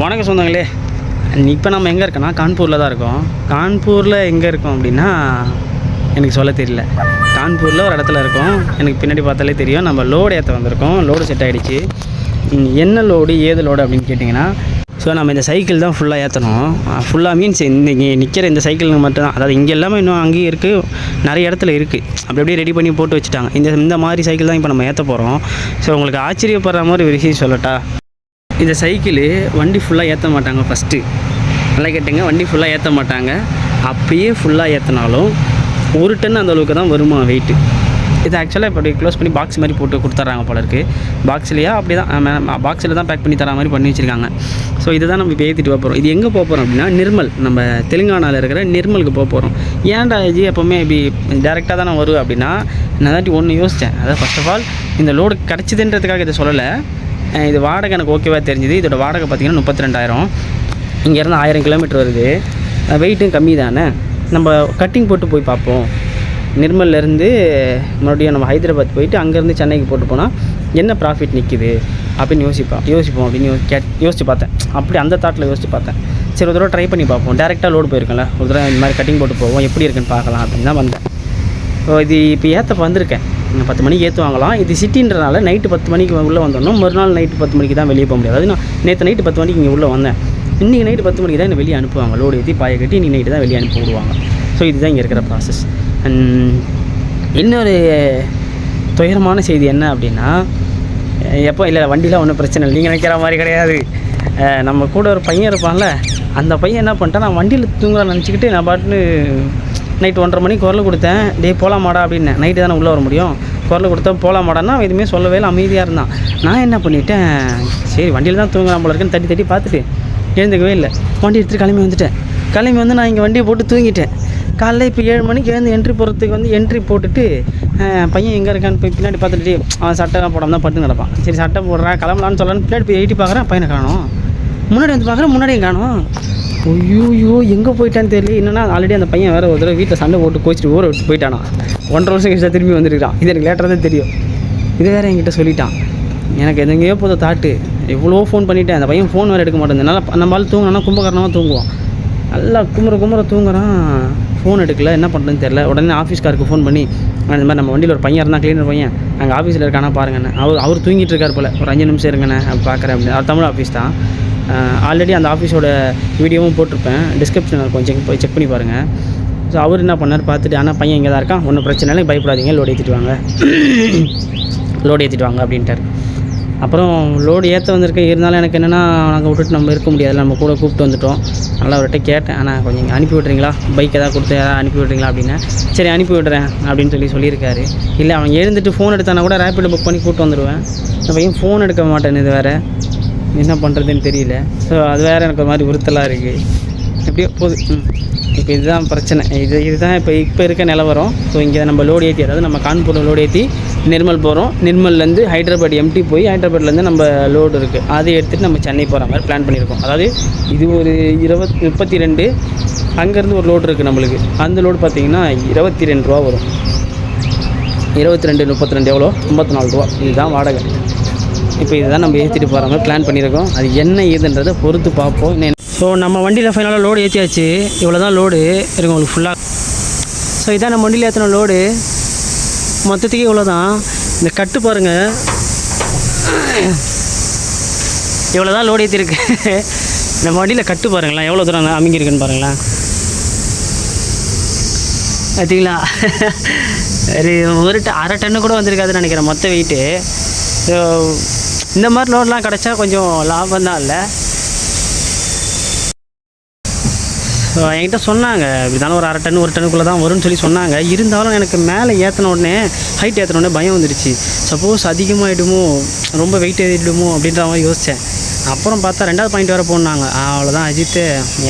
வணக்கம் சொந்தங்களே. இப்போ நம்ம எங்கே இருக்கோன்னா கான்பூரில் தான் இருக்கோம். கான்பூரில் எங்கே இருக்கோம் அப்படின்னா எனக்கு சொல்ல தெரியல. கான்பூரில் ஒரு இடத்துல இருக்கோம். எனக்கு பின்னாடி பார்த்தாலே தெரியும். நம்ம லோடு ஏற்ற வந்திருக்கோம். லோடு செட் ஆகிடுச்சு என்ன லோடு ஏது லோடு அப்படின்னு கேட்டிங்கன்னா ஸோ நம்ம இந்த சைக்கிள் தான் ஃபுல்லாக ஏற்றணும் ஃபுல்லாக மீன்ஸ் இந்த இங்கே நிற்கிற இந்த சைக்கிள் மட்டும்தான் அதாவது இங்கே எல்லாமே இன்னும் அங்கேயும் இருக்குது நிறைய இடத்துல இருக்குது அப்படி அப்படியே ரெடி பண்ணி போட்டு வச்சுட்டாங்க. இந்த இந்த மாதிரி சைக்கிள் தான் இப்போ நம்ம ஏற்ற போகிறோம் ஸோ உங்களுக்கு ஆச்சரியப்படுற மாதிரி ஒரு விஷயம் சொல்லட்டா? இந்த சைக்கிள் வண்டி ஃபுல்லாக ஏற்ற மாட்டாங்க ஃபஸ்ட்டு நல்லா கேட்டுங்க வண்டி ஃபுல்லாக ஏற்ற மாட்டாங்க. அப்பயே ஃபுல்லாக ஏற்றினாலும் ஒரு டன் அந்த அளவுக்கு தான் வருமா வெயிட்டு இது ஆக்சுவலாக இப்போ க்ளோஸ் பண்ணி பாக்ஸ் மாதிரி போட்டு கொடுத்துட்றாங்க போல இருக்குது பாக்ஸ்லையா அப்படி தான் பாக்ஸில் தான் பேக் பண்ணி தர மாதிரி பண்ணி வச்சுருக்காங்க. ஸோ இதுதான் நம்ம இப்போ ஏற்றிட்டு போகிறோம் இது எங்கே போக போகிறோம் அப்படின்னா நிர்மல். நம்ம தெலுங்கானாவில் இருக்கிற நிர்மலுக்கு போக போகிறோம் ஏன்டா இது எப்போவுமே இப்படி டேரெக்டாக தான் நான் அப்படின்னா நான் தாட்டி ஒன்று யோசித்தேன் அதாவது ஃபர்ஸ்ட் ஆஃப் ஆல் இந்த லோடு கிடச்சிதுன்றதுக்காக இதை சொல்லலை. இது வாடகை எனக்கு ஓகேவாக தெரிஞ்சுது. இதோட வாடகை பார்த்திங்கன்னா முப்பத்தி ரெண்டாயிரம் இங்கேருந்து ஆயிரம் கிலோமீட்டர் வருது. வெயிட்டும் கம்மி தானே? நம்ம கட்டிங் போட்டு போய் பார்ப்போம். நிர்மல்லேருந்து மறுபடியும் நம்ம ஹைதராபாத் போயிட்டு அங்கேருந்து சென்னைக்கு போட்டு போனால் என்ன ப்ராஃபிட் நிற்கிது அப்படின்னு யோசிப்போம். யோசிப்போம் அப்படின்னு யோ கே யோசிச்சு பார்த்தேன். அப்படி அந்த தாட்டில் யோசிச்சு பார்த்தேன். சரி ஒரு தடவை ட்ரை பண்ணி பார்ப்போம். டேரெக்டாக லோடு போயிருக்கேன்ல. ஒரு தடவை இந்த மாதிரி கட்டிங் போட்டு போவோம். எப்படி இருக்குன்னு பார்க்கலாம் அப்படின்னு தான் வந்தேன். ஸோ இது இப்போ ஏற்ற வந்திருக்கேன். பத்து மணிக்கு ஏற்றுவாங்களாம் இது சிட்டின்றனால நைட்டு பத்து மணிக்கு உள்ளே வந்தோம்னா மறுநாள் நைட்டு பத்து மணிக்கு தான் வெளியே போக முடியாது. அது நான் நேற்று நைட்டு பத்து மணிக்கு இங்கே உள்ளே வந்தேன். இன்றைக்கி நைட்டு பத்து மணிக்கு தான் என்னை வெளியே அனுப்புவாங்க. லோடு ஏற்றி பாயை கட்டி இன்றைக்கி நைட்டு தான் வெளியே அனுப்பி விடுவாங்க. ஸோ இதுதான் இங்கே இருக்கிற ப்ராசஸ் அண்ட் இன்னொரு துயரமான செய்தி என்ன அப்படின்னா எப்போ இல்லை வண்டிலாம் ஒன்றும் பிரச்சனை இல்லை. நீங்கள் நினைக்கிற மாதிரி கிடையாது. நம்ம கூட ஒரு பையன் இருப்பான்ல. அந்த பையன் என்ன பண்ணிட்டான்? நான் வண்டியில் தூங்கலாம் நினச்சிக்கிட்டு நான் பாட்டுன்னு நைட் ஒன்றரை மணிக்கு குரல் கொடுத்தேன். டே போகலாமாடா அப்படின்னு. நைட்டு தானே உள்ளே வர முடியும்? குரல் கொடுத்தேன். போகலாமாடான்னா எதுவுமே சொல்லவே இல்லை. அமைதியாக இருந்தான். நான் என்ன பண்ணிட்டேன்? சரி வண்டியில் தான் தூங்கலாம் போல இருக்குன்னு தட்டி தட்டி பார்த்துட்டு எழுந்துக்கவே இல்லை. வண்டி எடுத்துகிட்டு கிளம்பி வந்துட்டேன். கிளம்பி வந்து நான் இங்கே வண்டியை போட்டு தூங்கிட்டேன். காலைல இப்போ ஏழு மணிக்கு எழுந்து என்ட்ரி போகிறதுக்கு வந்து என்ட்ரி போட்டுட்டு பையன் எங்கே இருக்கான்னு போய் பின்னாடி பார்த்துட்டு அவன் சட்டைலாம் போடாமல் தான் பட்டு நடப்பான் சரி சட்டை போடுறேன் கிளம்பலான்னு சொல்லலான்னு பின்னாடி போய் எயிட்டி பார்க்குறேன். பையனை காணோம். முன்னாடி வந்து பார்க்குறேன் முன்னாடியும் காணோம். ஐயோ எங்கே போயிட்டான்னு தெரியல. என்னன்னா ஆல்ரெடி அந்த பையன் வேறு ஒரு தடவை வீட்டில் சண்டை போட்டு கோச்சிட்டு ஊரை விட்டு போயிட்டானா. ஒன்றரை வருஷம் கழிச்சு திரும்பி வந்துருக்கான் இது எனக்கு லேட்டராக தான் தெரியும். இது வேறு என்கிட்ட சொல்லிட்டான். எனக்கு எங்கேயோ போத தாட்டு எவ்வளோ ஃபோன் பண்ணிவிட்டேன் அந்த பையன் ஃபோன் வேறு எடுக்க மாட்டேன் நல்லா நம்மளால் தூங்கினா கும்பகரணமாக தூங்குவான். நல்லா குமுற குமுற தூங்குறான். ஃபோன் எடுக்கல. என்ன பண்ணுறதுன்னு தெரில உடனே ஆஃபீஸ்காருக்கு ஃபோன் பண்ணி அந்த இந்த மாதிரி நம்ம வண்டியில் ஒரு பையன் இருந்தால் க்ளீனர் பையன். அங்கே ஆஃபீஸில் இருக்கானா பாருங்கண்ணே. அவர் அவர் தூங்கிட்டு இருக்கார் போல். ஒரு அஞ்சு நிமிஷம் இருங்கண்ணே பார்க்குறேன் அப்படின்னு. அவர் தமிழ் ஆஃபீஸ் தான். ஆல்ரெடி அந்த ஆஃபீஸோட வீடியோவும் போட்டிருப்பேன். டிஸ்கிரிப்ஷனில் இருக்கும். செக் போய் செக் பண்ணி பாருங்கள் ஸோ அவர் என்ன பண்ணார் பார்த்துட்டு ஆனால் பையன் இங்கே தான் இருக்கான். ஒன்றும் பிரச்சனை இல்லை. பயப்படாதீங்க. லோடு ஏற்றிட்டு வாங்க. லோடு ஏற்றிட்டு வாங்க அப்படின்ட்டார். அப்புறம் லோடு ஏற்ற வந்திருக்கேன் இருந்தாலும் எனக்கு என்னென்னா நாங்கள் விட்டுட்டு நம்ம இருக்க முடியாது. நம்ம கூட கூப்பிட்டு வந்துட்டோம். நல்லா அவர்கிட்ட கேட்டேன். ஆனால் கொஞ்சம் இங்கே அனுப்பி விட்றீங்களா பைக் எதாவது கொடுத்து ஏதாவது அனுப்பி விட்றீங்களா அப்படின்னா. சரி அனுப்பி விட்றேன் அப்படின்னு சொல்லி சொல்லியிருக்காரு. இல்லை அவன் எழுந்துட்டு ஃபோன் எடுத்தானா கூட ரேப்பிடோ புக் பண்ணி கூப்பிட்டு வந்துடுவேன் பையன் ஃபோன் எடுக்க மாட்டேன். இது வேறு. என்ன பண்ணுறதுன்னு தெரியல. ஸோ அது வேறு எனக்கு ஒரு மாதிரி உறுத்தலாக இருக்குது எப்படியோ போகுது இப்போ இதுதான் பிரச்சனை. இது இதுதான் இப்போ இப்போ இருக்க நிலவரம். ஸோ இங்கே நம்ம லோடு ஏற்றி அதாவது நம்ம கான்பூரில் லோடு ஏற்றி நிர்மல் போகிறோம் நிர்மல்லேருந்து ஹைதராபாத் எம்டி போய் ஹைதராபாத்லேருந்து நம்ம லோடு இருக்குது அதை எடுத்துகிட்டு நம்ம சென்னை போகிற மாதிரி பிளான் பண்ணியிருக்கோம். அதாவது இது ஒரு இருபத் முப்பத்தி ரெண்டு அங்கேருந்து ஒரு லோடு இருக்குது நம்மளுக்கு. அந்த லோடு பார்த்தீங்கன்னா இருபத்தி ரெண்டு ரூபா வரும். இருபத்தி ரெண்டு முப்பத்தி ரெண்டு எவ்வளோ? ஐம்பத்தி நாலு ரூபா. இதுதான் வாடகை. இப்போ இதுதான் நம்ம ஏற்றிட்டு போகிற மாதிரி பிளான் பண்ணியிருக்கோம். அது என்ன ஏதுன்றதை பொறுத்து பார்ப்போம். ஸோ நம்ம வண்டியில் ஃபைனலாக லோடு ஏற்றியாச்சு இவ்வளோ தான் லோடு இருக்கு உங்களுக்கு ஃபுல்லாக ஸோ இதான் நம்ம வண்டியில் ஏற்றின லோடு மொத்தத்துக்கு இவ்வளோ தான் இந்த கட்டு பாருங்கள் இவ்வளோ தான் லோடு ஏற்றிருக்கு நம்ம வண்டியில் கட்டு பாருங்களேன். எவ்வளோ தூரம் அமைங்கிருக்குன்னு பாருங்களேன். பார்த்தீங்களா ஒரு ஒரு ட- அரை டன்னு கூட வந்திருக்காதுன்னு நினைக்கிறேன் மொத்த வெயிட்டு ஸோ இந்த மாதிரி லோன்லாம் கிடச்சா கொஞ்சம் லாபம் தான் இல்லை. ஸோ என்கிட்ட சொன்னாங்க இப்படிதானே ஒரு அரை டன் ஒரு டனுக்குள்ளே தான் வரும்னு சொல்லி சொன்னாங்க. இருந்தாலும் எனக்கு மேலே ஏற்றின உடனே ஹைட் ஏற்றின உடனே பயம் வந்துடுச்சு. சப்போஸ் அதிகமாகிடுமோ ரொம்ப வெயிட் ஏறிடுமோ அப்படின்ற மாதிரி யோசித்தேன் அப்புறம் பார்த்தா ரெண்டாவது பாயிண்ட் வேறு போனாங்க. அவ்வளோதான் அஜித்து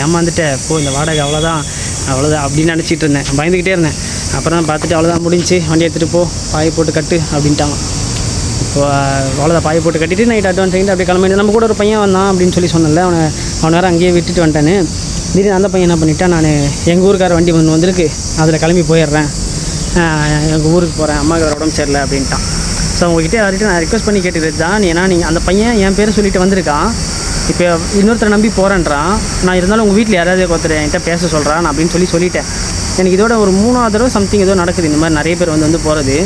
ஏமாந்துட்டேன். போ இந்த வாடகை அவ்வளோதான் அவ்வளோதான் அப்படின்னு நினச்சிட்டு இருந்தேன். பயந்துக்கிட்டே இருந்தேன். அப்புறம் தான் பார்த்துட்டு அவ்வளோதான் முடிஞ்சு வண்டி எடுத்துகிட்டு போ பாய் போட்டு கட்டு அப்படின்ட்டாங்க. அவ்வளோதான் பாய் போட்டு கட்டிட்டு நைட் அட்வான்ஸ் வாங்கிட்டு அப்படியே கிளம்பி நம்ம கூட ஒரு பையன் வந்தான் அப்படின்னு சொல்லி சொன்னல அவனை அவன் வேறு அங்கேயே விட்டுட்டு வந்துட்டானே. திடீர்னு அந்த பையன் என்ன பண்ணிட்டான் நான் எங்கள் ஊருக்கார வண்டி ஒன்று வந்திருக்கு அதில் கிளம்பி போயிடுறேன். எங்கள் ஊருக்கு போகிறேன் அம்மாவுக்கு வேறு உடம்பு சரியில்லை அப்படின்ட்டான். ஸோ உங்ககிட்ட யார்கிட்ட நான் ரிக்வஸ்ட் பண்ணி கேட்டுக்கிறது தான் ஏன்னா நீங்கள் அந்த பையன் என் பேரை சொல்லிட்டு வந்திருக்கான். இப்போ இன்னொருத்தரை நம்பி போகிறேன்றான் நான் இருந்தாலும் உங்கள் வீட்டில் யாராவது ஒருத்தர் என்கிட்ட பேச சொல்கிறான் அப்படின்னு சொல்லி சொல்லிட்டேன். எனக்கு இதோட ஒரு மூணாவது தடவை சம்திங் ஏதோ நடக்குது இந்த மாதிரி நிறைய பேர் வந்து வந்து போகிறது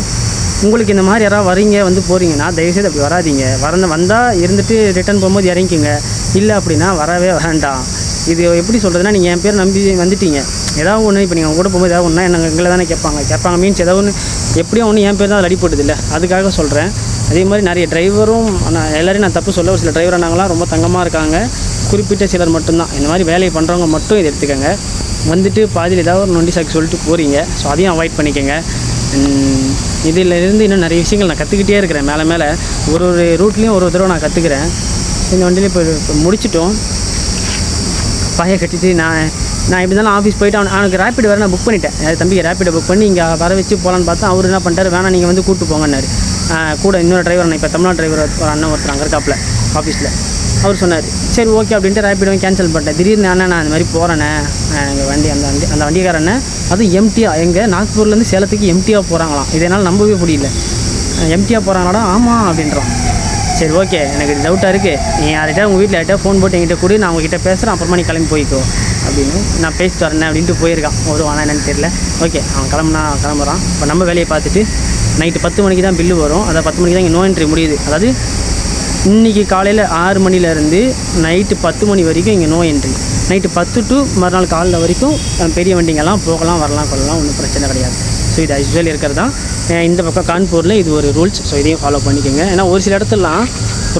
உங்களுக்கு இந்த மாதிரி யாராவது வரீங்க வந்து போகிறீங்கன்னா தயவுசெய்து அப்படி வராதீங்க. வரந்து வந்தால் இருந்துட்டு ரிட்டர்ன் போகும்போது இறங்கிக்கோங்க. இல்லை அப்படின்னா வரவே வேண்டாம். இது எப்படி சொல்கிறதுனா நீங்கள் என் பேர் நம்பி வந்துட்டீங்க. ஏதாவது ஒன்று இப்போ நீங்கள் அவங்க கூட போகும்போது ஏதாவது ஒன்றா என்ன எங்களை தானே கேட்பாங்க. கேட்பாங்க மீன்ஸ் ஏதாவது ஒன்று எப்படியும் ஒன்று என் பேர் தான் அதில் அடிப்படுது இல்லை. அதுக்காக சொல்கிறேன் அதே மாதிரி நிறைய டிரைவரும் நான் எல்லோரையும் நான் தப்பு சொல்ல ஒரு சில டிரைவர் நாங்களாம் ரொம்ப தங்கமாக இருக்காங்க. குறிப்பிட்ட சிலர் மட்டும்தான். இந்த மாதிரி வேலையை பண்ணுறவங்க மட்டும் இதை எடுத்துக்கோங்க. வந்துட்டு பாதியில் ஏதாவது ஒரு நொண்டி சாக்கு சொல்லிட்டு போகிறீங்க ஸோ அதையும் அவாய்ட் பண்ணிக்கோங்க. இதிலிருந்து இன்னும் நிறைய விஷயங்கள் நான் கற்றுக்கிட்டே இருக்கிறேன். மேலே மேலே ஒரு ஒரு ரூட்லேயும் ஒரு ஒரு தடவை நான் கற்றுக்கிறேன் இந்த வண்டியில் இப்போ இப்போ முடிச்சிட்டோம். பையன் கட்டிட்டு நான் நான் எப்படி இருந்தாலும் ஆஃபீஸ் போயிட்டு அவன் அவனுக்கு ரேப்பிட் வேறு நான் புக் பண்ணிட்டேன். என் ரேப்பிடை புக் பண்ணி இங்கே வர வச்சு போகலான்னு பார்த்தா அவர் என்ன பண்ணிட்டாரு? வேணாம் நீங்கள் வந்து கூப்பிட்டு போங்கன்னாரு. கூட இன்னொரு டிரைவர் நான் இப்போ தமிழ்நாடு டிரைவர் ஒரு அண்ணன் ஒருத்தர் அங்கே இருக்காப்புல ஆஃபீஸில் அவர் சொன்னார் சரி ஓகே அப்படின்ட்டு ரேப்பிடும் கேன்சல் பண்ணிட்டேன். திடீர்னு அண்ணா நான் அந்த மாதிரி போகிறேண்ணே எங்கள் வண்டி அந்த வண்டி அந்த வண்டிக்காரண்ணே அதுவும் எம்டியாக எங்கள் நாக்பூர்லேருந்து சேலத்துக்கு எம்டியாக போகிறாங்களாம் இதனால் நம்பவே முடியல. எம்டியாக போகிறாங்களாடா ஆமாம் அப்படின்றான். சரி ஓகே எனக்கு டவுட்டாக இருக்குது நீ யார்கிட்ட உங்கள் வீட்டில் யார்கிட்ட ஃபோன் போட்டு என்கிட்ட கூட நான் உங்ககிட்ட பேசுகிறேன் அப்புறமா நீ கிளம்பி போய்க்கோ அப்படின்னு நான் பேசிட்டு வரேன் அப்படின்ட்டு போயிருக்கான். ஒரு வானா என்னன்னு தெரியல. ஓகே அவன் கிளம்புனா கிளம்புறான். இப்போ நம்ம வேலையை பார்த்துட்டு நைட்டு பத்து மணிக்கு தான் பில்லு வரும். அதை பத்து மணிக்கு தான் இங்கே நோ என்ட்ரி முடியுது. அதாவது இன்றைக்கி காலையில் ஆறு மணிலேருந்து நைட்டு பத்து மணி வரைக்கும் இங்கே நோ என்ட்ரி நைட்டு பத்து டு மறுநாள் காலைல வரைக்கும் பெரிய வண்டிங்கெல்லாம் போகலாம் வரலாம் கொள்ளலாம் ஒன்றும் பிரச்சனை கிடையாது. ஸோ இது யூஸ்வல் இருக்கிறது தான் இந்த பக்கம் கான்பூரில் இது ஒரு ரூல்ஸ் ஸோ இதையும் ஃபாலோ பண்ணிக்கோங்க. ஏன்னா ஒரு சில இடத்துலலாம்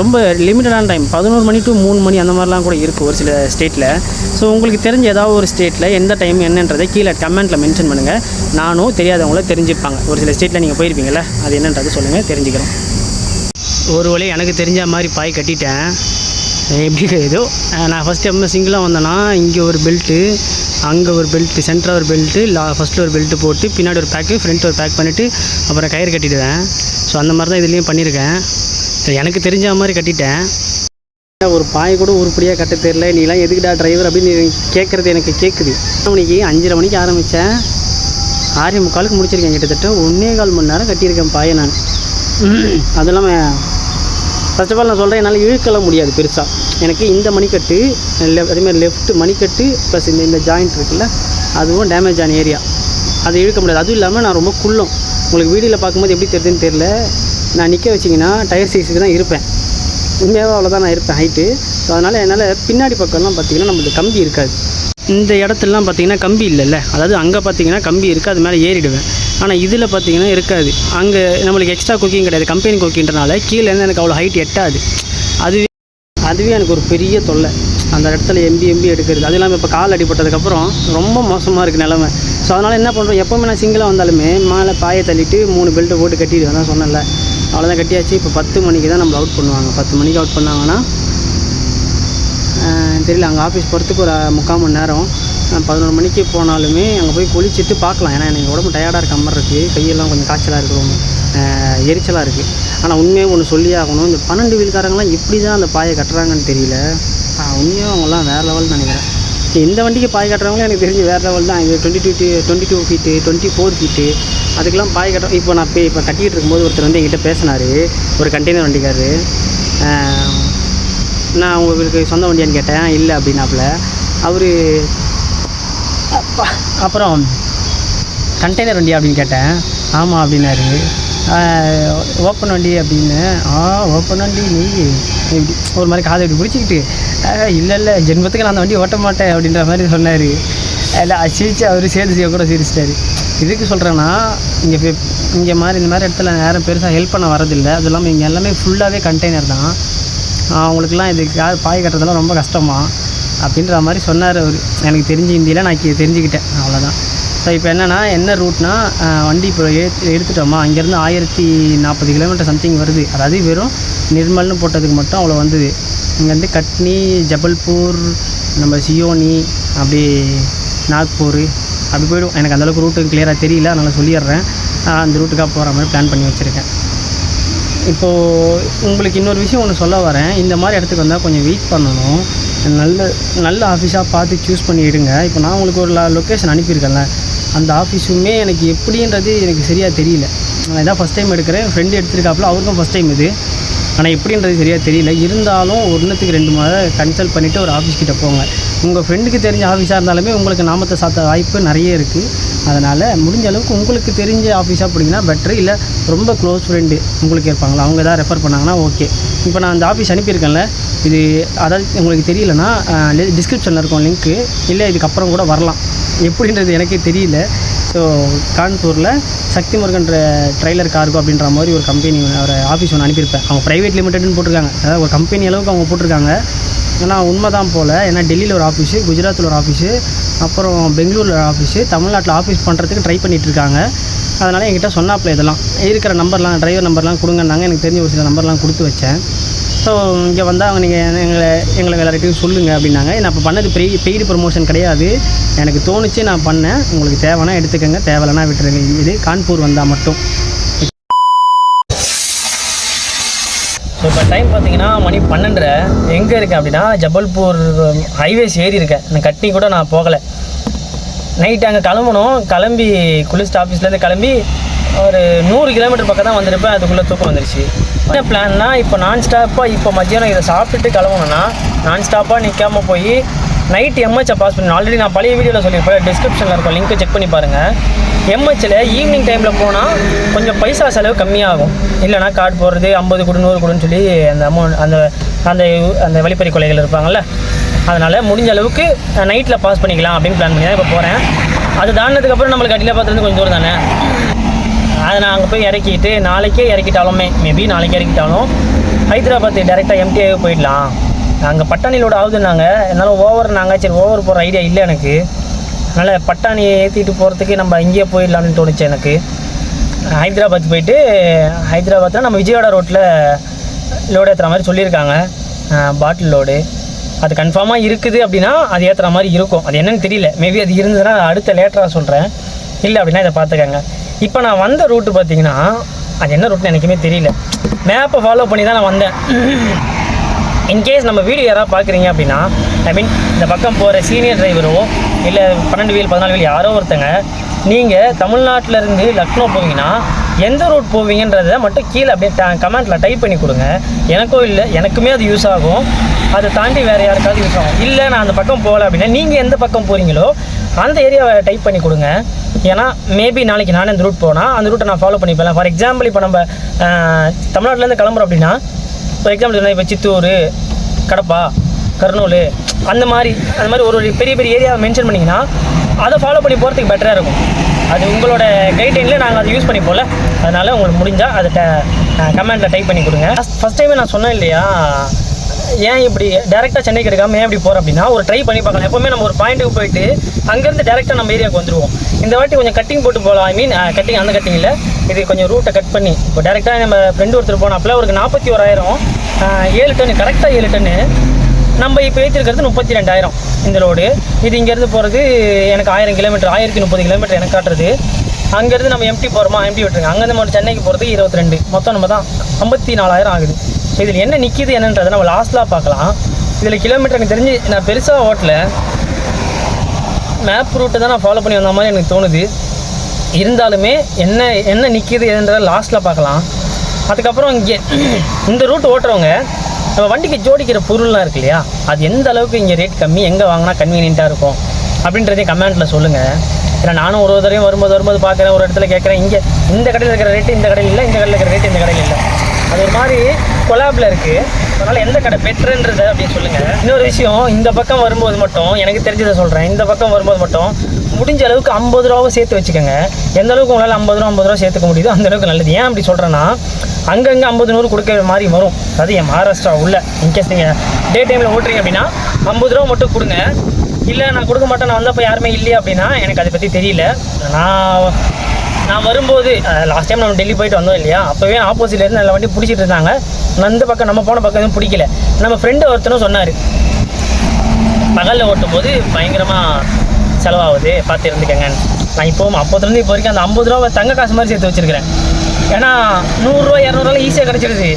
ரொம்ப லிமிட்டடான டைம் பதினோரு மணி டு மூணு மணி அந்த மாதிரிலாம் கூட இருக்குது ஒரு சில ஸ்டேட்டில் ஸோ உங்களுக்கு தெரிஞ்ச ஏதாவது ஒரு ஸ்டேட்டில் எந்த டைம் என்னன்றதை கீழே கமெண்ட்டில் மென்ஷன் பண்ணுங்கள் நானும் தெரியாதவங்கள தெரிஞ்சுப்பாங்க. ஒரு சில ஸ்டேட்டில் நீங்கள் போயிருப்பீங்களே அது என்னன்றது சொல்லுங்கள் தெரிஞ்சுக்கிறோம். ஒரு வழி எனக்கு தெரிஞ்ச மாதிரி பாய் கட்டிட்டேன். எப்படி ஏதோ நான் ஃபஸ்ட்டு எப்போ சிங்கிளாக வந்தேன்னா இங்கே ஒரு பெல்ட்டு அங்கே ஒரு பெல்ட்டு சென்டராக ஒரு பெல்ட்டு லா ஃபஸ்ட்டில் ஒரு பெல்ட்டு போட்டு பின்னாடி ஒரு பேக்கு ஃப்ரண்ட் ஒரு பேக் பண்ணிவிட்டு அப்புறம் கயிறு கட்டிடுவேன். ஸோ அந்த மாதிரி தான் இதுலேயும் பண்ணியிருக்கேன். எனக்கு தெரிஞ்ச மாதிரி கட்டிட்டேன். ஒரு பாய் கூட உருப்படியாக கட்ட தெரில நீலாம் எதுக்குடா டிரைவர் அப்படின்னு கேட்குறது எனக்கு கேட்குது மணிக்கு? அஞ்சரை மணிக்கு ஆரம்பித்தேன் ஆறே முக்காலுக்கு முடிச்சிருக்கேன் கிட்டத்தட்ட. ஒன்றே கால் மணி நேரம் கட்டியிருக்கேன் பாயை நான். அது இல்லாமல் ஃபர்ஸ்ட் ஆஃப் ஆல் நான் சொல்கிறேன் என்னால் இழுக்கல முடியாது பெருசாக எனக்கு இந்த மணிக்கட்டு லெஃப்ட் அதேமாதிரி லெஃப்ட்டு மணிக்கட்டு ப்ளஸ் இந்த இந்த ஜாயிண்ட் இருக்குல்ல அதுவும் டேமேஜ் ஆன ஏரியா அதை இழுக்க முடியாது. அதுவும் இல்லாமல் நான் ரொம்ப குள்ளம். உங்களுக்கு வீடியோவில் பார்க்கும்போது எப்படி தெரியுதுன்னு தெரில நான் நிற்க வச்சிங்கன்னா டயர் சைஸுக்கு தான் இருப்பேன். உண்மையாகவே அவ்வளோதான் நான் இருப்பேன் ஹைட்டு ஸோ அதனால் என்னால் பின்னாடி பக்கம்லாம் பார்த்தீங்கன்னா நம்மளுக்கு கம்பி இருக்காது. இந்த இடத்துலலாம் பார்த்திங்கன்னா கம்பி இல்லைல்ல. அதாவது அங்கே பார்த்தீங்கன்னா கம்பி இருக்குது அது மேலே ஏறிடுவேன். ஆனால் இதில் பார்த்தீங்கன்னா இருக்காது. அங்கே நம்மளுக்கு எக்ஸ்ட்ரா குக்கிங் கிடையாது. கம்பெனி குக்கிங்கிறனால கீழே இருந்து எனக்கு அவ்வளோ ஹைட் எட்டாது. அதுவே அதுவே எனக்கு ஒரு பெரிய தொல்லை. அந்த இடத்துல எம்பி எம்பி எடுக்கிறது. அது இல்லாமல் இப்போ கால் அடிபட்டதுக்கப்புறம் ரொம்ப மோசமாக இருக்குது நிலமை. ஸோ அதனால் என்ன பண்ணுறோம் எப்போவுமே நான் சிங்கிளாக வந்தாலுமே மேலே பாயை தள்ளிட்டு மூணு பெல்ட்டு போட்டு கட்டிடுவேன். தான் சொன்னேன்ல. அவ்வளோதான் கட்டியாச்சு. இப்போ பத்து மணிக்கு தான் நம்மளை அவுட் பண்ணுவாங்க. பத்து மணிக்கு அவுட் பண்ணாங்கன்னா தெரியல. அங்கே ஆஃபீஸ் போகிறதுக்கு ஒரு முக்கால் மணி நேரம். பதினொரு மணிக்கு போனாலுமே அங்கே போய் குளிச்சுட்டு பார்க்கலாம். ஏன்னா எனக்கு உடம்பு டயர்டாக இருக்க மாதிரி இருக்குது கையெல்லாம் கொஞ்சம் காய்ச்சலாக இருக்குது எரிச்சலாக இருக்குது ஆனால் உண்மையாக ஒன்று சொல்லியே ஆகணும். இந்த பன்னெண்டு வீல்காரங்களாம் எப்படி தான் அந்த பாயை கட்டுறாங்கன்னு தெரியல. உண்மையாக அவங்களாம் வேறு லெவல் நினைக்கிறேன். இந்த வண்டிக்கு பாய் கட்டுறவங்களும் எனக்கு தெரிஞ்சு வேறு லெவல் தான். இது twenty two twenty two feet twenty four feet அதுக்கெல்லாம் பாய் கட்டுறோம் இப்போ நான் இப்போ இப்போ கட்டிக்கிட்டு இருக்கும்போது ஒருத்தர் வந்து எங்கிட்ட பேசினார். ஒரு கண்டெய்னர் வண்டிக்காரரு. நான் உங்களுக்கு சொந்த வண்டியான்னு கேட்டேன். இல்லை அப்படின்னாப்புல. அவர் அப்புறம் கண்டெய்னர் வண்டி அப்படின்னு கேட்டேன். ஆமாம் அப்படின்னாரு. ஓப்பன் வண்டி அப்படின்னு. ஆ ஓப்பன் வண்டி நீ இப்படி ஒரு மாதிரி காதை இப்படி பிடிச்சிக்கிட்டு இல்லை இல்லை ஜென்மத்துக்கு நான் அந்த வண்டி ஓட்ட மாட்டேன் அப்படின்ற மாதிரி சொன்னார். இல்லை சிரிச்சு அவர் சேர்ந்து செய்ய கூட சிரிச்சிட்டாரு. இதுக்கு சொல்கிறேன்னா இங்கே இங்கே மாதிரி இந்த மாதிரி இடத்துல யாரும் பெருசாக ஹெல்ப் பண்ண வரதில்லை அது இல்லாமல் இங்கே எல்லாமே ஃபுல்லாகவே கண்டெய்னர் தான். அவங்களுக்குலாம் இது பாய் கட்டுறதெல்லாம் ரொம்ப கஷ்டமாக அப்படின்ற மாதிரி சொன்னார் அவர். எனக்கு தெரிஞ்ச ஹிந்தியில் நான் தெரிஞ்சுக்கிட்டேன் அவ்வளோதான் ஸோ இப்போ என்னென்னா என்ன ரூட்னா வண்டி இப்போ எடுத்து எடுத்துட்டோமா அங்கேருந்து ஆயிரத்தி நாற்பது கிலோமீட்டர் சம்திங் வருது. அதாவது வெறும் நிர்மல்னு போட்டதுக்கு மட்டும் அவ்வளோ வந்தது. இங்கேருந்து கட்னி ஜபல்பூர் நம்ம சியோனி அப்படி நாக்பூர் அப்படி போய்டும். எனக்கு அந்தளவுக்கு ரூட்டு கிளியராக தெரியல அதனால் சொல்லிடுறேன். அந்த ரூட்டுக்காக போகிற மாதிரி பிளான் பண்ணி வச்சுருக்கேன். இப்போது உங்களுக்கு இன்னொரு விஷயம் ஒன்று சொல்ல வரேன். இந்த மாதிரி இடத்துக்கு வந்தால் கொஞ்சம் வெயிட் பண்ணணும். நல்ல நல்ல ஆஃபீஸாக பார்த்து சூஸ் பண்ணிவிடுங்க இப்போ நான் உங்களுக்கு ஒரு லொக்கேஷன் அனுப்பியிருக்கேன்ல அந்த ஆஃபீஸுமே எனக்கு எப்படின்றது எனக்கு சரியாக தெரியல. நான் இதான் ஃபஸ்ட் டைம் எடுக்கிறேன். ஃப்ரெண்டு எடுத்திருக்காப்புல அவருக்கும் ஃபஸ்ட் டைம் இது. ஆனால் எப்படின்றது சரியாக தெரியல. இருந்தாலும் ஒன்றுத்துக்கு ரெண்டு முறை கன்சல்ட் பண்ணிவிட்டு ஒரு ஆஃபீஸ் கிட்டே போங்க. உங்கள் ஃப்ரெண்டுக்கு தெரிஞ்ச ஆஃபீஸாக இருந்தாலுமே உங்களுக்கு நாமத்தை சாத்த வாய்ப்பு நிறைய இருக்குது அதனால் முடிஞ்ச அளவுக்கு உங்களுக்கு தெரிஞ்ச ஆஃபீஸாக பிடிங்கன்னா பெட்ரு இல்லை ரொம்ப க்ளோஸ் ஃப்ரெண்டு உங்களுக்கு இருப்பாங்களா? அவங்க தான் ரெஃபர் பண்ணாங்கன்னா ஓகே இப்போ நான் அந்த ஆஃபீஸ் அனுப்பியிருக்கேன்ல இது அதாவது உங்களுக்கு தெரியலனா டிஸ்கிரிப்ஷனில் இருக்கும் லிங்க்கு இல்லை இதுக்கப்புறம் கூட வரலாம். எப்படின்றது எனக்கே தெரியல. ஸோ கான்பூரில் சக்தி முருகன்ற ட்ரைலர் கார்கோ அப்படின்ற மாதிரி ஒரு கம்பெனி ஒரு ஆஃபீஸ் ஒன்று அனுப்பியிருப்பேன். அவங்க ப்ரைவேட் லிமிடெட்னு போட்டிருக்காங்க. அதாவது ஒரு கம்பெனி அளவுக்கு அவங்க போட்டிருக்காங்க. ஏன்னா உண்மை தான் போல். ஏன்னா டெல்லியில் ஒரு ஆஃபீஸு குஜராத்தில் ஒரு ஆஃபீஸு அப்புறம் பெங்களூரில் ஒரு ஆஃபீஸு தமிழ்நாட்டில் ஆஃபீஸ் பண்ணுறதுக்கு ட்ரை பண்ணிகிட்ருக்காங்க அதனால் என்கிட்ட சொன்னாப்பில் இதெல்லாம். இருக்கிற நம்பர்லாம் டிரைவர் நம்பர்லாம் கொடுங்கன்னாங்க. எனக்கு தெரிஞ்ச ஒரு சில நம்பர்லாம் கொடுத்து வச்சேன். ஸோ இங்கே வந்தால் அவங்க நீங்கள் எங்களை எங்களை எல்லார்ட்டையும் சொல்லுங்கள் அப்படின்னாங்க. நான் இப்போ பண்ணது பெய் பெய்டு ப்ரொமோஷன் கிடையாது. எனக்கு தோணுச்சு நான் பண்ணேன். உங்களுக்கு தேவைன்னா எடுத்துக்கோங்க. தேவையில்லைனா விட்டுருங்க. இது கான்பூர் வந்தால் மட்டும். ஸோ இப்போ டைம் பார்த்தீங்கன்னா மணி பன்னெண்டரை. எங்கே இருக்கேன் அப்படின்னா ஜபல்பூர் ஹைவேஸ் ஏறி இருக்கேன். நான் கட்டி கூட நான் போகலை. நைட் அங்கே கிளம்பணும். கிளம்பி குளிஸ்ட் ஆஃபீஸ்லேருந்து கிளம்பி ஒரு நூறு கிலோமீட்டர் பக்கம் தான் வந்திருப்பேன். அதுக்குள்ளே தூக்கம் வந்துருச்சு. என்ன பிளான்னா இப்போ நான் ஸ்டாப்பாக இப்போ மத்தியானம் இதை சாப்பிட்டுட்டு கிளம்பணும்னா நான் ஸ்டாப்பாக நிற்காம போய் நைட் எம்ஹெச்சை பாஸ் பண்ணி ஆல்ரெடி நான் பழைய வீடியோவில் சொல்லியிருப்பேன். டிஸ்கிரிப்ஷனில் இருக்கும். லிங்க்கை செக் பண்ணி பாருங்கள் எம்ஹெச்சில் ஈவினிங் டைமில் போனால் கொஞ்சம் பைசா செலவு கம்மியாகும். இல்லைனா கார்டு போடுறது ஐம்பது கொடு நூறு கொடுன்னு சொல்லி அந்த அமௌண்ட் அந்த அந்த அந்த வழிப்பறி கொலைகள் இருப்பாங்கள்ல அதனால் முடிஞ்ச அளவுக்கு நைட்டில் பாஸ் பண்ணிக்கலாம் அப்படின்னு பிளான் பண்ணி தான் இப்போ போகிறேன் அது தாண்டினதுக்கப்புறம் நம்மளுக்கு அடியில் பார்த்துருந்து கொஞ்சம் தூரம் தானே? அதை நான் அங்கே போய் இறக்கிட்டு நாளைக்கே இறக்கிட்டாலுமே மேபி நாளைக்கு இறக்கிட்டாலும் ஹைதராபாத் டேரெக்டாக எம்டிஐ போயிடலாம். அங்கே பட்டாணிலோட ஆகுதுன்னாங்க. என்னால் ஓவர் நாங்கள் சரி ஓவர் போகிற ஐடியா இல்லை எனக்கு. அதனால் பட்டாணி ஏற்றிட்டு போகிறதுக்கு நம்ம இங்கேயே போயிடலாம்னு தோணுச்சு எனக்கு. ஹைதராபாத் போயிட்டு ஹைதராபாத்தில் நம்ம விஜயவாடா ரோட்டில் லோடு ஏற்றுற மாதிரி சொல்லியிருக்காங்க. பாட்டில் லோடு அது கன்ஃபார்மாக இருக்குது அப்படின்னா அது ஏற்றுற மாதிரி இருக்கும். அது என்னன்னு தெரியல. மேபி அது இருந்ததுன்னா அடுத்த லேட்டராக சொல்கிறேன் இல்லை அப்படின்னா இதை பார்த்துக்கங்க. இப்போ நான் வந்த ரூட்டு பார்த்தீங்கன்னா அது என்ன ரூட்னு எனக்குமே தெரியல. மேப்பை ஃபாலோ பண்ணி தான் நான் வந்தேன். இன்கேஸ் நம்ம வீடியோ யாராவது பார்க்குறீங்க அப்படின்னா ஐ மீன் இந்த பக்கம் போகிற சீனியர் டிரைவரோ இல்லை பன்னெண்டு வீல் பதினாலு வீல் யாரோ ஒருத்தங்க நீங்கள் தமிழ்நாட்டில் இருந்து லக்னோ போவீங்கன்னா எந்த ரூட் போவீங்கன்றதை மட்டும் கீழே அப்படியே கமெண்ட்டில் டைப் பண்ணி கொடுங்க. எனக்கும் இல்லை எனக்குமே அது யூஸ் ஆகும். அதை தாண்டி வேறு யாருக்காவது யூஸ் ஆகும். இல்லை நான் அந்த பக்கம் போகல அப்படின்னா நீங்கள் எந்த பக்கம் போகிறீங்களோ அந்த ஏரியாவை டைப் பண்ணி கொடுங்க. ஏன்னா மேபி நாளைக்கு நானே அந்த ரூட் போனால் அந்த ரூட்டை நான் ஃபாலோ பண்ணிப்பேன் ஃபார் எக்ஸாம்பிள் இப்போ நம்ம தமிழ்நாட்டிலேருந்து கிளம்புறோம் அப்படின்னா ஃபார் எக்ஸாம்பிள் இப்போ சித்தூர் கடப்பா கர்னூல் அந்த மாதிரி அந்த மாதிரி ஒரு ஒரு பெரிய பெரிய ஏரியாவை மென்ஷன் பண்ணிங்கன்னா அதை ஃபாலோ பண்ணி போகிறதுக்கு பெட்டராக இருக்கும். அது உங்களோட கைட்லைனில் நாங்கள் அதை யூஸ் பண்ணி போகல அதனால் உங்களுக்கு முடிஞ்சால் அதை கமெண்ட்டில் டைப் பண்ணி கொடுங்க. ஃபஸ்ட் டைமே நான் சொன்னேன் இல்லையா ஏன் இப்படி டேரெக்டாக சென்னைக்கு எடுக்காமல் ஏன் இப்படி போகிறோம் அப்படின்னா ஒரு ட்ரை பண்ணி பார்க்கலாம். எப்போவுமே நம்ம ஒரு பாயிண்ட்டுக்கு போயிட்டு அங்கேருந்து டேரெக்டாக நம்ம ஏரியாவுக்கு வந்துடுவோம் இந்த வாட்டி கொஞ்சம் கட்டிங் போட்டு போகலாம் ஐ மீன் கட்டிங் அந்த கட்டிங் இல்லை. இது கொஞ்சம் ரூட்டை கட் பண்ணி இப்போ டேரெக்டாக நம்ம ஃப்ரெண்டு ஒருத்தர் போனாப்புல ஒரு நாற்பத்தி ஓராயிரம். ஏழு டன்னு கரெக்டாக ஏழு டன்னு நம்ம இப்போ ஏற்றிருக்கிறது முப்பத்தி ரெண்டாயிரம் இந்த ரோடு இது இங்கேருந்து போகிறது எனக்கு ஆயிரம் கிலோமீட்டர் ஆயிரத்தி முப்பது கிலோமீட்டர் எனக்கு காட்டுறது. அங்கேருந்து நம்ம எம்டி போகிறோமா எம்டி விட்டுருங்க. அங்கேருந்து நம்ம சென்னைக்கு போகிறது இருபத்தி ரெண்டு. மொத்தம் நம்ம தான். ஐம்பத்தி நாலாயிரம் ஆகுது. இதில் என்ன நிற்கிது என்னன்றதை நம்ம லாஸ்ட்லாம் பார்க்கலாம். இதில் கிலோமீட்டர் எனக்கு தெரிஞ்சு நான் பெருசாக ஓட்டல. மேப் ரூட்டை தான் நான் ஃபாலோ பண்ணி வந்த மாதிரி எனக்கு தோணுது. இருந்தாலுமே என்ன என்ன நிற்கிது எதுன்றதை லாஸ்ட்டில் பார்க்கலாம். அதுக்கப்புறம் இங்கே இந்த ரூட் ஓட்டுறவங்க நம்ம வண்டிக்கு ஜோடிக்கிற பொருள்லாம் இருக்கு இல்லையா? அது எந்த அளவுக்கு இங்கே ரேட் கம்மி எங்கே வாங்கினா கன்வீனியண்ட்டாக இருக்கும்? அப்படின்றதையும் கமெண்ட்டில் சொல்லுங்கள் ஏன்னா நானும் ஒரு ஒரு தடவையும் வரும்போது வரும்போது பார்க்குறேன் ஒரு இடத்துல கேட்குறேன் இங்கே இந்த கடையில் இருக்கிற ரேட்டு இந்த கடையில் இல்லை இந்த கடையில் இருக்கிற ரேட்டு இந்த கடையில் இல்லை. அது ஒரு மாதிரி கொலாபில் இருக்குது அதனால் எந்த கடை பெட்டர்ன்றது அப்படின்னு சொல்லுங்கள் இன்னொரு விஷயம் இந்த பக்கம் வரும்போது மட்டும் எனக்கு தெரிஞ்சதை சொல்கிறேன் இந்த பக்கம் வரும்போது மட்டும் முடிஞ்ச அளவுக்கு ஐம்பது ரூபாவை சேர்த்து வச்சுக்கோங்க. எந்த அளவுக்கு உங்களால் ஐம்பது ரூபா ஐம்பது ரூபா சேர்த்துக்க முடியுதோ அந்த அளவுக்கு நல்லது. ஏன் அப்படி சொல்கிறேன்னா அங்கங்கே ஐம்பது நூறு கொடுக்குற மாதிரி வரும். அது என் மகாராஷ்டிரா உள்ள. இன்கேஸ் நீங்கள் டே டைமில் ஓட்டுறீங்க அப்படின்னா ஐம்பது ரூபா மட்டும் கொடுங்க. இல்லை நான் கொடுக்க மாட்டேன் நான் வந்தப்போ யாருமே இல்லையா அப்படின்னா எனக்கு அதை பற்றி தெரியல. நான் நான் வரும்போது லாஸ்ட் டைம் நம்ம டெல்லி போயிட்டு வந்தோம் இல்லையா? அப்போவே ஆப்போசிட்ல இருந்து நல்ல வண்டி பிடிச்சிட்டு இருந்தாங்க. நான் இந்த பக்கம் நம்ம போன பக்கம் எதுவும் பிடிக்கல. நம்ம ஃப்ரெண்டு ஒருத்தனும் சொன்னார். பகலில் ஓட்டும் போது பயங்கரமாக செலவாகுது. பார்த்து இருந்துக்கங்கன்னு நான் இப்போ அப்போதுலேருந்து இப்போ வரைக்கும் அந்த ஐம்பது ரூபா தங்க காசு மாதிரி சேர்த்து வச்சிருக்கிறேன். ஏன்னா நூறுரூவா இரநூறுவா ஈஸியாக கிடச்சிடுது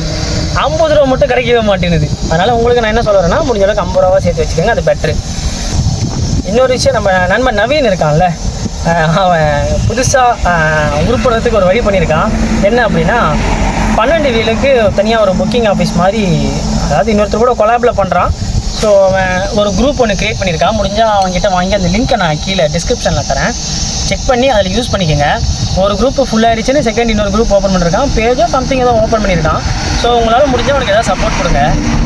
ஐம்பது ரூபா மட்டும் கிடைக்கவே மாட்டேங்குது. அதனால் உங்களுக்கு நான் என்ன சொல்கிறேன்னா முடிஞ்ச அளவுக்கு ஐம்பது ரூபா சேர்த்து வச்சுக்கோங்க. அது பெட்ரு இன்னொரு விஷயம் நம்ம நண்பன் நவீன் இருக்கான்ல அவன் புதுசாக உருப்படுறதுக்கு ஒரு வழி பண்ணியிருக்கான். என்ன அப்படின்னா பன்னெண்டு வீலுக்கு தனியாக ஒரு புக்கிங் ஆஃபீஸ் மாதிரி அதாவது இன்னொருத்தர் கூட கொலாபில் பண்ணுறான் ஸோ அவன் ஒரு குரூப் ஒன்று க்ரியேட் பண்ணியிருக்கான். முடிஞ்சால் அவங்ககிட்ட வாங்கி அந்த லிங்க்கை நான் கீழே டிஸ்கிரிப்ஷனில் தரேன். செக் பண்ணி அதில் யூஸ் பண்ணிக்கோங்க. ஒரு குரூப் ஃபுல்லாகிடுச்சுன்னு செகண்ட் இன்னொரு குரூப் ஓப்பன் பண்ணியிருக்கான் பேஜோ சம்திங் ஏதோ ஓப்பன் பண்ணியிருக்கான். ஸோ உங்களால் முடிஞ்ச அவனுக்கு ஏதாவது சப்போர்ட் கொடுங்க.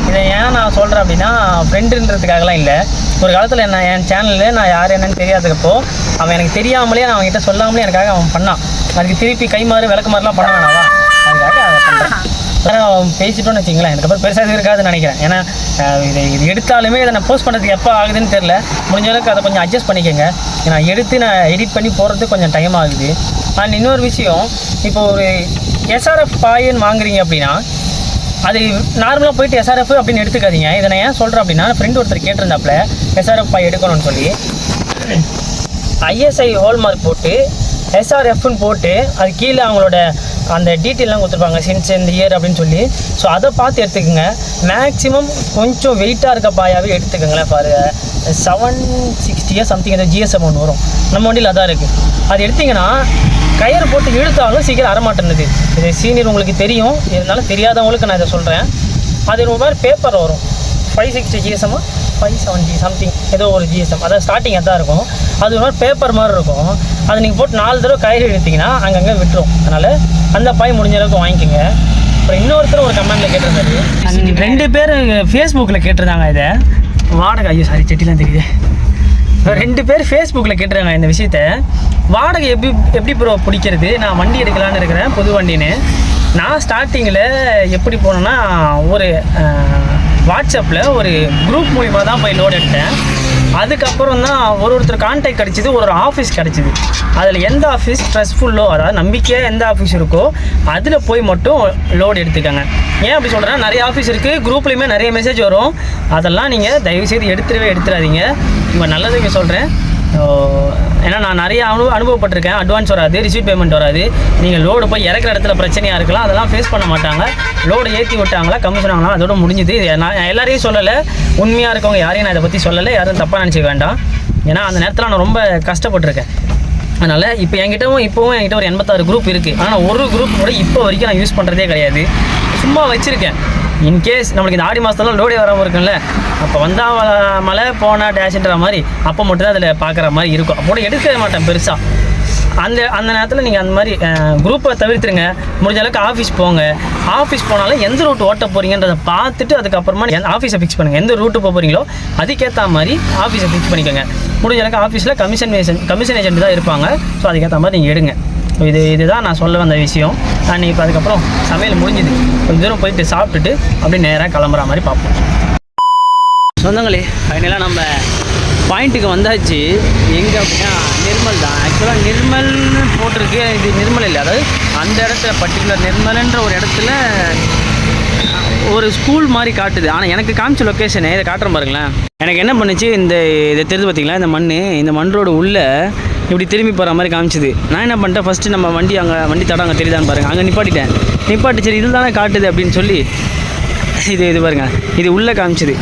இதை ஏன் நான் சொல்கிறேன் அப்படின்னா ஃப்ரெண்டுன்றதுக்காகலாம் இல்லை. ஒரு காலத்தில் என்ன என் சேனலில் நான் யார் என்னன்னு தெரியாதப்போ அவன் எனக்கு தெரியாமலே நான் அவன்கிட்ட சொல்லாமலே எனக்காக அவன் பண்ணான். அதுக்கு திருப்பி கை மாறு விளக்கு மாதிரிலாம் பண்ண வேணாவா அதுக்காக அதை அவன் பேசிட்டோன்னு வச்சிங்களேன் எனக்கு அப்புறம் பெருசாக இது இருக்காதுன்னு நினைக்கிறேன். ஏன்னா இதை இது இது எடுத்தாலுமே இதை நான் போஸ்ட் பண்ணுறதுக்கு எப்போ ஆகுதுன்னு தெரில முடிஞ்ச அளவுக்கு அதை கொஞ்சம் அட்ஜஸ்ட் பண்ணிக்கோங்க. நான் எடுத்து நான் எடிட் பண்ணி போகிறதுக்கு கொஞ்சம் டைம் ஆகுது. அண்ட் இன்னொரு விஷயம் இப்போ ஒரு எஸ்ஆர்எஃப் பாயின்னு வாங்குறீங்க அப்படின்னா அது நார்மலாக போயிட்டு எஸ்ஆர்எஃப் அப்படின்னு எடுத்துக்காதீங்க. இதை நான் ஏன் சொல்கிறேன் அப்படின்னா ஃப்ரெண்ட் ஒருத்தர் கேட்டிருந்தாப்புல எஸ்ஆர்எஃப் பாய் எடுக்கணும்னு சொல்லி. ஐஎஸ்ஐ ஹோல்மார்க் போட்டு எஸ்ஆர்எஃப்னு போட்டு அது கீழே அவங்களோட அந்த டீட்டெயிலாம் கொடுத்துருப்பாங்க சின்ஸ் இந்த இயர் அப்படின்னு சொல்லி. ஸோ அதை பார்த்து எடுத்துக்கோங்க. மேக்ஸிமம் கொஞ்சம் வெயிட்டாக இருக்க பாயாவே எடுத்துக்கோங்களேன் ஃபார் செவன் சிக்ஸ்டியாக சம்திங் இந்த ஜிஎஸ்எம் ஒன்று வரும். நம்ம வண்டியில் அதான் இருக்குது அது எடுத்தீங்கன்னா கயிறு போட்டு இழுத்தாலும் சீக்கிரம் வரமாட்டேன்னுது இது சீனியர் உங்களுக்கு தெரியும். இருந்தாலும் தெரியாதவங்களுக்கு நான் இதை சொல்கிறேன் அது ஒரு மாதிரி பேப்பர் வரும். ஃபைவ் சிக்ஸ்டி ஜிஎஸ்எம்மா ஃபைவ் செவன்ட்டி சம்திங் ஏதோ ஒரு ஜிஎஸ்எம் அதாவது ஸ்டார்டிங் அதான் இருக்கும். அது ஒரு மாதிரி பேப்பர் மாதிரி இருக்கும். அதை நீங்கள் போட்டு நாலு தடவை கயிறு எடுத்தீங்கன்னா அங்கங்கே விட்டுரும். அதனால் அந்த பாய் முடிஞ்ச அளவுக்கு வாங்கிக்கோங்க. அப்புறம் இன்னொருத்தர் ஒரு கமெண்ட்டில் கேட்டிருந்தாரு. ரெண்டு பேர் ஃபேஸ்புக்கில் கேட்டிருந்தாங்க இதை. வாடகை ஐயோ சாரி செட்டிலாம் தெரியுது. ரெண்டு பேர் ஃபேஸ்புக்கில் கேட்டுருக்காங்க இந்த விஷயத்த. வாடகை எப்படி எப்படி ப்ரோ பிடிக்கிறது? நான் வண்டி எடுக்கலான்னு இருக்கிறேன் புது வண்டின்னு. நான் ஸ்டார்டிங்கில் எப்படி போனேன்னா ஒரு வாட்ஸ்அப்பில் ஒரு குரூப் மூலிமா தான் போய் லோட் எடுத்தேன். அதுக்கப்புறம் தான் ஒரு ஒருத்தர் கான்டாக்ட் கிடச்சிது ஒரு ஒரு ஆஃபீஸ் கிடச்சிது. அதில் எந்த ஆஃபீஸ் ஸ்ட்ரெஸ்ஃபுல்லோ அதாவது நம்பிக்கையாக எந்த ஆஃபீஸ் இருக்கோ அதில் போய் மட்டும் லோடு எடுத்துக்கோங்க. ஏன் அப்படி சொல்கிறேன்னா நிறைய ஆஃபீஸ் இருக்குது குரூப்லேயுமே நிறைய மெசேஜ் வரும். அதெல்லாம் நீங்கள் தயவுசெய்து எடுத்துடவே எடுத்துடாதீங்க. இப்போ நல்லதுக்கு சொல்கிறேன் ஏன்னா நான் நிறைய அனு அனுபவப்பட்டிருக்கேன். அட்வான்ஸ் வராது ரிசீவ் பேமெண்ட் வராது. நீங்கள் லோடு போய் இறக்குற இடத்துல பிரச்சனையாக இருக்கலாம். அதெல்லாம் ஃபேஸ் பண்ண மாட்டாங்க. லோடு ஏற்றி விட்டாங்களா கமிஷன் வாங்கலாம் அதோட முடிஞ்சுது. நான் எல்லாரையும் சொல்லலை. உண்மையாக இருக்கவங்க யாரையும் நான் இதை பற்றி சொல்லலை. யாரும் தப்பாக நினச்சிக்க வேண்டாம். ஏன்னா அந்த நேரத்தில் நான் ரொம்ப கஷ்டப்பட்டிருக்கேன். அதனால் இப்போ என்கிட்டவும் இப்போவும் என்கிட்ட ஒரு எண்பத்தாறு குரூப் இருக்குது ஆனால் ஒரு குரூப் கூட இப்போ வரைக்கும் நான் யூஸ் பண்ணுறதே கிடையாது. சும்மா வச்சுருக்கேன். இன்கேஸ் நம்மளுக்கு இந்த ஆடி மாதத்தெல்லாம் லோடே வராமல் இருக்கும்ல அப்போ வந்தால் மழை போனால் டேஷ்ன்ற மாதிரி அப்போ மட்டும் தான் அதில் பார்க்குற மாதிரி இருக்கும். அப்போ கூட எடுக்கவே மாட்டேன் பெருசாக அந்த அந்த நேரத்தில் நீங்கள் அந்த மாதிரி குரூப்பை தவிர்த்துருங்க. முடிஞ்ச அளவுக்கு ஆஃபீஸ் போங்க. ஆஃபீஸ் போனாலும் எந்த ரூட் ஓட்ட போகிறீங்கன்றதை பார்த்துட்டு அதுக்கப்புறமா எந்த ஆஃபீஸை ஃபிக்ஸ் பண்ணுங்கள் எந்த ரூட்டு போக போகிறீங்களோ அதுக்கேற்ற மாதிரி ஆஃபீஸை ஃபிக்ஸ் பண்ணிக்கோங்க. முடிஞ்ச அளவுக்கு ஆஃபீஸில் கமிஷன் ஏஜென்ட் கமிஷன் ஏஜென்ட் தான் இருப்பாங்க. ஸோ அதுக்கேற்ற மாதிரி நீங்கள் எடுங்க. இது இதுதான் நான் சொல்ல வந்த விஷயம். நான் இப்போ அதுக்கப்புறம் சமையல் முடிஞ்சுது. கொஞ்சம் தூரம் போயிட்டு சாப்பிட்டுட்டு அப்படியே நேராக கிளம்புற மாதிரி பார்ப்போம். சொந்தங்களே ஃபைனலாக நம்ம பாயிண்ட்டுக்கு வந்தாச்சு. எங்கே அப்படின்னா நிர்மல் தான். ஆக்சுவலாக நிர்மல்னு போட்டிருக்கு. இது நிர்மல் இல்லை. அதாவது அந்த இடத்துல பர்டிகுலர் நிர்மல்ன்ற ஒரு இடத்துல ஒரு ஸ்கூல் மாதிரி காட்டுது. ஆனால் எனக்கு காமிச்ச லொக்கேஷனு இதை காட்டுறேன் பாருங்களேன். எனக்கு என்ன பண்ணுச்சு இந்த இதை தெரிஞ்சு பார்த்தீங்களா இந்த மண் இந்த மண் ரோடு உள்ளே இப்படி திரும்பி போகிற மாதிரி காமிச்சுது. நான் என்ன பண்ணிட்டேன்? ஃபஸ்ட்டு நம்ம வண்டி அங்கே வண்டி தடம் அங்கே தெரியுதான்னு பாருங்கள் அங்கே நிப்பாட்டிட்டேன். நிப்பாட்டி சரி இதில் தானே காட்டுது அப்படின்னு சொல்லி இது இது பாருங்க. இது உள்ளே காமிச்சுது.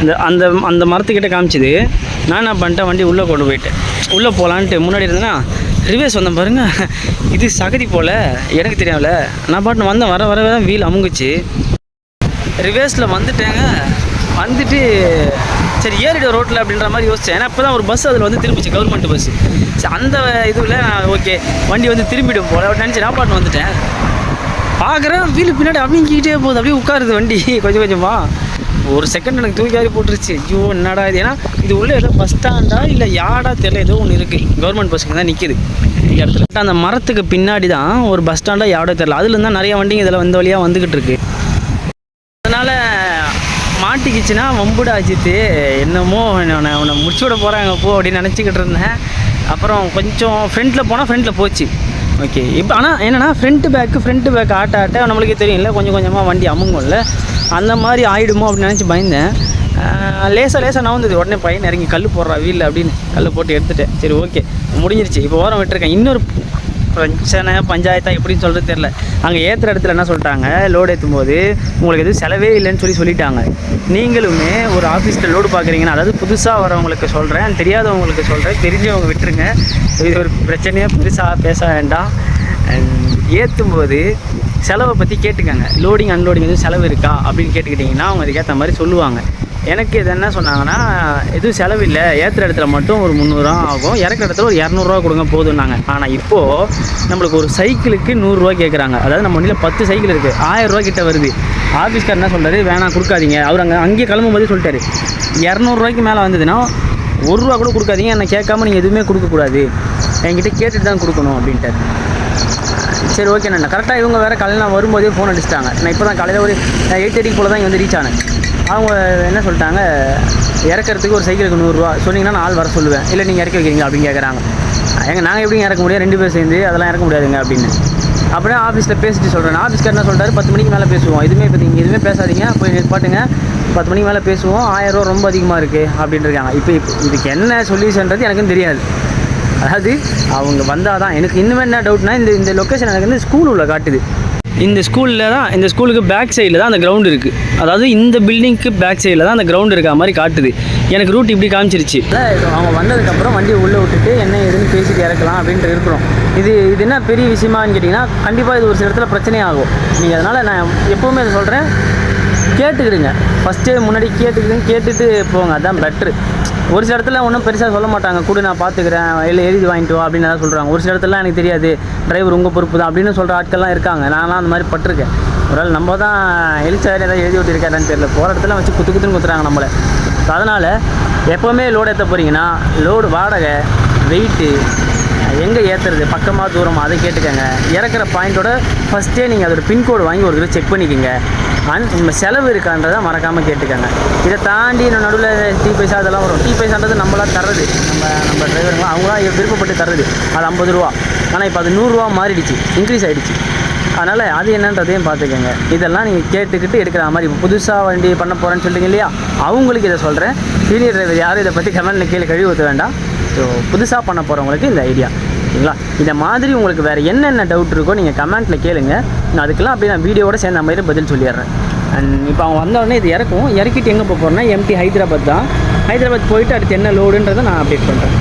அந்த அந்த அந்த மரத்துக்கிட்ட காமிச்சுது. நான் என்ன பண்ணிட்டேன்? வண்டி உள்ளே கொண்டு போயிட்டேன். உள்ளே போகலான்ட்டு முன்னாடி இருந்தேன்னா ரிவேஸ் வந்தேன் பாருங்க. இது சகதி போல் எனக்கு தெரியாமல. நான் பாட்டு வந்தேன். வர வரவே தான் வீல் அமுங்குச்சு. ரிவேஸில் வந்துட்டேங்க. வந்துட்டு சரி ஏறிட ரோட்டில் அப்படின்ற மாதிரி யோசித்தேன் ஏன்னா இப்போ தான் ஒரு பஸ் அதில் வந்து திரும்பிச்சு கவர்மெண்ட் பஸ் சரி அந்த இதுவில் நான் ஓகே வண்டி வந்து திரும்பிடும் போல. நினச்சி நான் பாட்டு வந்துட்டேன். பார்க்குறேன் வீலு பின்னாடி அப்படிங்கிட்டே போகுது. அப்படியே உட்காருது வண்டி. கொஞ்சம் கொஞ்சமாக ஒரு செகண்ட் எனக்கு தூக்கி போட்டுருச்சு. ஐயோ என்னடா இது? ஏன்னா இது உள்ளே ஏதோ பஸ் ஸ்டாண்டா இல்லை யாடா தெரியல ஏதோ ஒன்று இருக்குது கவர்மெண்ட் பஸ்ஸுக்கு தான் நிற்கிது இந்த இடத்துல. அந்த மரத்துக்கு பின்னாடி தான் ஒரு பஸ் ஸ்டாண்டா யாடோ தெரியல. அதுலேருந்து தான் நிறைய வண்டிங்க இதில் வந்த வழியாக வந்துக்கிட்டு இருக்கு. அதனால் மாட்டிக்கிச்சுன்னா வம்புடா அஜித்து என்னமோ உன்னை உன்னை முடிச்சு விட போகிறாங்க போ அப்படின்னு நினச்சிக்கிட்டு இருந்தேன். அப்புறம் கொஞ்சம் ஃப்ரண்ட்டில் போனால் ஃப்ரண்ட்டில் போச்சு. ஓகே இப்போ ஆனால் என்னென்னா ஃப்ரண்ட்டு பேக்கு ஃப்ரண்ட்டு பேக் ஆட்ட ஆட்ட நம்மளுக்கே தெரியும்ல கொஞ்சம் கொஞ்சமாக வண்டி அமுங்கும்ல. அந்த மாதிரி ஆயிடுமோ அப்படின்னு நினச்சி பயந்தேன். லேசாக லேசாக நான் வந்தது உடனே பையன் இறங்கி கல் போடுறா வீல் அப்படின்னு கல் போட்டு எடுத்துட்டேன். சரி ஓகே முடிஞ்சிருச்சு. இப்போ ஓரம் விட்டுருக்கேன். இன்னொரு பிரச்சனை பஞ்சாயத்தா எப்படின்னு சொல்கிறது தெரில அங்கே ஏற்றுற இடத்துல என்ன சொல்லிட்டாங்க? லோடு ஏற்றும் போது உங்களுக்கு எதுவும் செலவே இல்லைன்னு சொல்லி சொல்லிட்டாங்க. நீங்களுமே ஒரு ஆஃபீஸில் லோடு பார்க்குறீங்கன்னா அதாவது புதுசாக வரவங்களுக்கு சொல்கிறேன் தெரியாதவங்களுக்கு சொல்கிறேன் தெரிஞ்சவங்க விட்டுருங்க. இது ஒரு பிரச்சனையாக பெருசாக பேச வேண்டாம். ஏற்றும் போது செலவை பற்றி கேட்டுக்கங்க. லோடிங் அன்லோடிங் எதுவும் செலவு இருக்கா அப்படின்னு கேட்டுக்கிட்டிங்கன்னா அவங்க அதுக்கேற்ற மாதிரி சொல்லுவாங்க. எனக்கு இது என்ன சொன்னாங்கன்னா எதுவும் செலவு இல்லை. ஏற்றுற இடத்துல மட்டும் ஒரு முந்நூறுரூவா ஆகும். இறக்குற இடத்துல ஒரு இரநூறுவா கொடுங்க போதும்னாங்க. ஆனால் இப்போது நம்மளுக்கு ஒரு சைக்கிளுக்கு நூறுரூவா கேட்குறாங்க அதாவது நம்ம வண்டியில் பத்து சைக்கிள் இருக்குது ஆயிரரூவா கிட்ட வருது. ஆஃபீஸ்கார் என்ன சொல்கிறாரு வேணாம் கொடுக்காதீங்க. அவர் அங்கே அங்கேயே கிளம்பும் போதே சொல்லிட்டாரு. இரநூறுவாய்க்கு மேலே வந்ததுன்னா ஒரு ரூபா கூட கொடுக்காதீங்க. என்னை கேட்காம நீங்கள் எதுவுமே கொடுக்கக்கூடாது என்கிட்ட கேட்டுட்டு தான் கொடுக்கணும் அப்படின்ட்டு சரி ஓகே நான் கரெக்டாக இவங்க வேறு காலையில் நான் வரும்போதே ஃபோன் அடிச்சிட்டாங்க. நான் இப்போ தான் காலையில் ஒரு எயிட் தேர்ட்டிக்கு போல் தான் இங்கே வந்து ரீச் ஆனேன். அவங்க என்ன சொல்லிட்டாங்க இறக்கறதுக்கு ஒரு சைக்கிளுக்கு நூறுரூவா. சொன்னீங்கன்னா நான் ஆள் வர சொல்லுவேன். இல்லை நீங்கள் இறக்கி வைக்கிறீங்க அப்படின்னு கேட்குறாங்க எங்கள் நாங்கள் எப்படிங்க இறக்க முடியும்? ரெண்டு பேர் சேர்ந்து அதெல்லாம் இறக்க முடியாதுங்க அப்படின்னு. அப்படியே ஆஃபீஸில் பேசிட்டு சொல்கிறேன் ஆஃபீஸ்க்கு என்ன சொல்கிறாரு பத்து மணிக்கு மேலே பேசுவோம். இதுவுமே இப்போ நீங்கள் எதுவுமே பேசாதீங்க. போய் நிற்பாட்டுங்க பத்து மணிக்கு மேலே பேசுவோம். ஆயிரரூவா ரொம்ப அதிகமாக இருக்குது அப்படின்னு இருக்காங்க. இப்போ இப்போ இதுக்கு என்ன சொல்யூஷன்றது எனக்கும் தெரியாது. அதாவது அவங்க வந்தால் தான் எனக்கு இன்னும் என்ன டவுட்னா இந்த இந்த லொக்கேஷன் எனக்கு வந்து ஸ்கூல் உள்ள காட்டுது. இந்த ஸ்கூலில் தான் இந்த ஸ்கூலுக்கு பேக் சைடில் தான் அந்த கிரவுண்ட் இருக்குது அதாவது இந்த பில்டிங்க்கு பேக் சைடில் தான் அந்த கிரவுண்ட் இருக்கா மாதிரி காட்டுது. எனக்கு ரூட் இப்படி காமிச்சிருச்சு. அவங்க வந்ததுக்கப்புறம் வண்டியை உள்ளே விட்டுட்டு என்ன ஏதுன்னு பேசிட்டு இறக்கலாம் அப்படின்ட்டு இருக்கிறோம். இது இது என்ன பெரிய விஷயமான்னு கேட்டிங்கன்னா கண்டிப்பாக இது ஒரு சில இடத்துல பிரச்சனையாகும். நீங்கள் அதனால் நான் எப்போவுமே இதை சொல்கிறேன் கேட்டுக்கிடுங்க. ஃபஸ்ட்டே முன்னாடி கேட்டுக்கிடுங்க கேட்டுட்டு போங்க. அதான் பெட்ரு ஒரு சில இடத்துல ஒன்றும் பெருசாக சொல்ல மாட்டாங்க. கூட நான் பார்த்துக்கிறேன் இல்லை எழுதி வாங்கிட்டு வா அப்படின்னு தான் சொல்கிறாங்க ஒரு சில இடத்துல எனக்கு தெரியாது. டிரைவர் உங்கள் பொறுப்பு தான் அப்படின்னு சொல்கிற ஆட்கள்லாம் இருக்காங்க. நான்லாம் அந்த மாதிரி பட்டிருக்கேன். ஒரு ஆள் நம்ம தான் எழுச்சாரி ஏதாவது எழுதி விட்டுருக்காருன்னு தெரியல. போகிற இடத்துல வச்சு குத்து குத்துன்னு குத்துறாங்க நம்மளை. ஸோ அதனால் எப்போவுமே லோடு ஏற்ற போகிறீங்கன்னா லோடு வாடகை வெயிட்டு எங்கே ஏற்றுறது பக்கமாக தூரமாக அதை கேட்டுக்கங்க. இறக்குற பாயிண்ட்டோட ஃபஸ்ட்டே நீங்கள் அதோட பின்கோடு வாங்கி ஒரு தடவை செக் பண்ணிக்கோங்க. அண்ட் நம்ம செலவு இருக்கான்றதை மறக்காமல் கேட்டுக்கோங்க. இதை தாண்டி இன்னும் நடுவில் டீ பைசா அதெல்லாம் வரும். டீ பைசான்றது நம்மளாம் தர்றது. நம்ம நம்ம டிரைவருங்களாம் அவங்களாம் விருப்பப்பட்டு தர்றது. அது ஐம்பது ரூபா. ஆனால் இப்போ அது நூறுரூவா மாறிடுச்சு. இன்க்ரீஸ் ஆகிடுச்சு அதனால் அது என்னன்றதையும் பார்த்துக்கோங்க. இதெல்லாம் நீங்கள் கேட்டுக்கிட்டு எடுக்கிற மாதிரி இப்போ புதுசாக வண்டி பண்ண போகிறேன்னு சொல்லிட்டீங்க இல்லையா? அவங்களுக்கு இதை சொல்கிறேன் சீனியர் டிரைவர் யாரும் இதை பற்றி கமெண்ட்டில் கீழே கழுவி ஊற்ற வேண்டாம். ஸோ புதுசாக பண்ண போகிறவங்களுக்கு இந்த ஐடியா ஓகேங்களா இந்த மாதிரி உங்களுக்கு வேறு என்னென்ன டவுட் இருக்கோ நீங்கள் கமெண்ட்டில் கேளுங்க. நான் அதுக்கெல்லாம் அப்படியே நான் வீடியோட சேர்ந்த மாதிரி பதில் சொல்லிடுறேன். அண்ட் இப்போ அவங்க வந்த உடனே இது இறக்கும். இறக்கிட்டு எங்கே போக போகிறேன்னா எம்டி ஹைதராபாத் தான். ஹைதராபாத் போயிட்டு அடுத்து என்ன லோடுன்றதை நான் அப்டேட் பண்ணுறேன்